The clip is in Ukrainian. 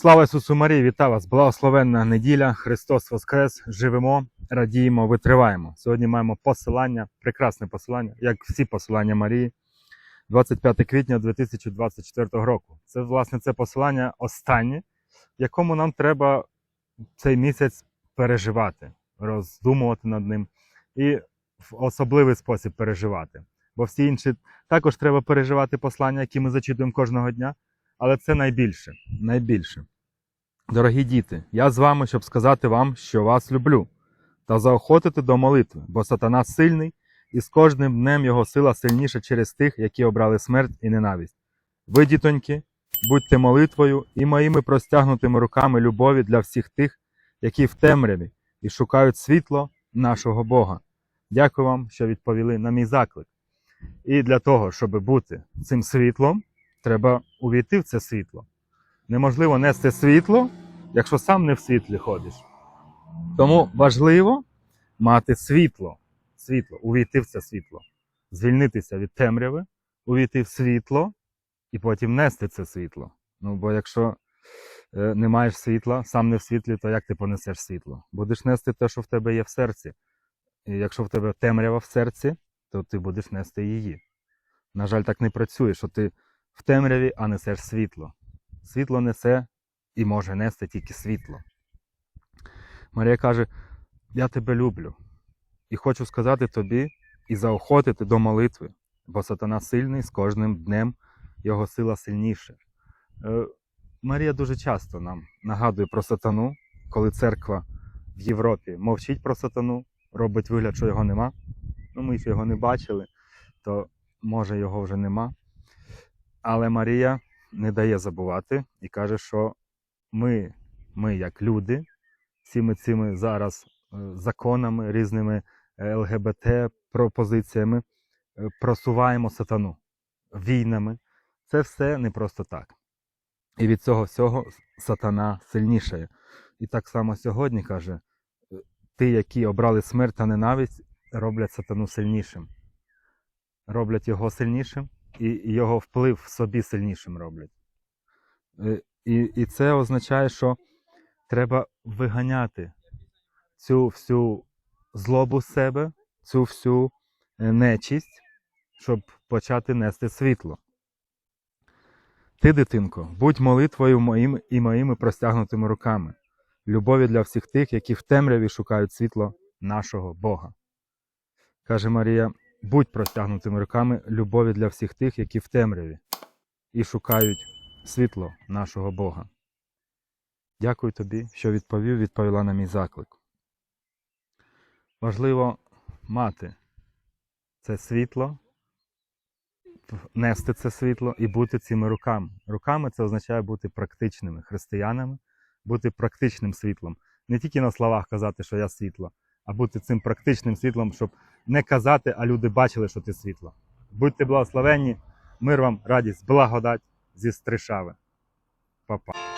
Слава Ісусу Марії, вітаю вас! Благословенна неділя, Христос Воскрес! Живемо, радіємо, витриваємо. Сьогодні маємо посилання, прекрасне посилання, як всі посилання Марії, 25 квітня 2024 року. Це, власне, це посилання останнє, якому нам треба цей місяць переживати, роздумувати над ним і в особливий спосіб переживати. Бо всі інші також треба переживати послання, які ми зачитуємо кожного дня. Але це найбільше, найбільше. Дорогі діти, я з вами, щоб сказати вам, що вас люблю, та заохотити до молитви, бо сатана сильний, і з кожним днем його сила сильніша через тих, які обрали смерть і ненависть. Ви, дітоньки, будьте молитвою і моїми простягнутими руками любові для всіх тих, які в темряві і шукають світло нашого Бога. Дякую вам, що відповіли на мій заклик. І для того, щоб бути цим світлом, треба увійти в це світло. Неможливо нести світло, якщо сам не в світлі ходиш. Тому важливо мати світло, світло, увійти в це світло, звільнитися від темряви, увійти в світло і потім нести це світло. Ну, бо якщо е, не маєш світла, сам не в світлі, то як ти понесеш світло? Будеш нести те, що в тебе є в серці. І якщо в тебе темрява в серці, то ти будеш нести її. На жаль, так не працює, що ти в темряві, а несеш світло. Світло несе і може нести тільки світло. Марія каже: Я тебе люблю і хочу сказати тобі і заохотити до молитви, бо сатана сильний з кожним днем його сила сильніше. Е, Марія дуже часто нам нагадує про сатану, коли церква в Європі мовчить про сатану, робить вигляд, що його нема. Ну, ми ж його не бачили, то може його вже нема. Але Марія не дає забувати і каже, що ми, ми як люди, всіми цими зараз е, законами, різними е, ЛГБТ пропозиціями е, просуваємо сатану війнами. Це все не просто так. І від цього всього сатана сильнішає. І так само сьогодні каже: ті, які обрали смерть та ненависть, роблять сатану сильнішим. Роблять його сильнішим, і його вплив собі сильнішим роблять. Е, І, і це означає, що треба виганяти цю всю злобу з себе, цю всю е, нечість, щоб почати нести світло. Ти, дитинко, будь молитвою моїм і моїми простягнутими руками, любові для всіх тих, які в темряві шукають світло нашого Бога. Каже Марія, будь простягнутими руками любові для всіх тих, які в темряві і шукають світло нашого Бога. Дякую тобі, що відповів, відповіла на мій заклик. Важливо мати це світло, нести це світло і бути цими руками. Руками це означає бути практичними християнами, бути практичним світлом. Не тільки на словах казати, що я світло, а бути цим практичним світлом, щоб не казати, а люди бачили, що ти світло. Будьте благословенні, мир вам, радість, благодать зі Стришави. Па-па.